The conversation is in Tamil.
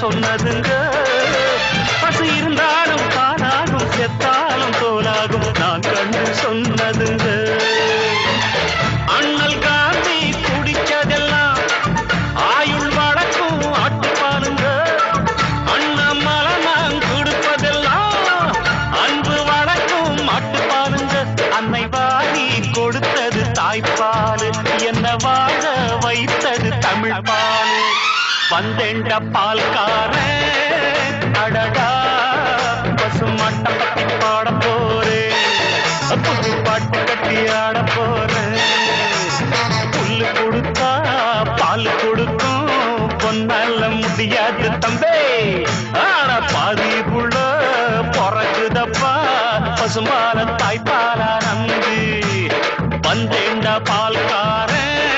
சொன்னதுங்க. பசு இருந்தாலும் காணாகும் செத்தாலும் தோலாகும். நான் கண்டு சொன்னதுங்க. அண்ணல் காந்தி குடிச்சதெல்லாம் ஆயுள் வழக்கும் ஆட்டுப்பாலுங்க. அண்ணாமலை நான் கொடுப்பதெல்லாம் அன்பு வழக்கும் மாட்டுப்பாலுங்க அன்னை வாரி கொடுத்தது தாய்ப்பால். என்ன வாழ வைத்தது தமிழ் பால் வந்தென்ற பால்கார அடடா பசுமாட்ட பத்தி பாட போறேன் புது பாட்டு கட்டி ஆட போறேன் புல்லு கொடுத்தா பால் கொடுக்கும். பொன்னால முடியாது தம்பே. ஆட பாதி புள்ள பிறகுதப்பா பசுமான தாய்ப்பாலா நம்பி வந்தேண்ட பால்காரன்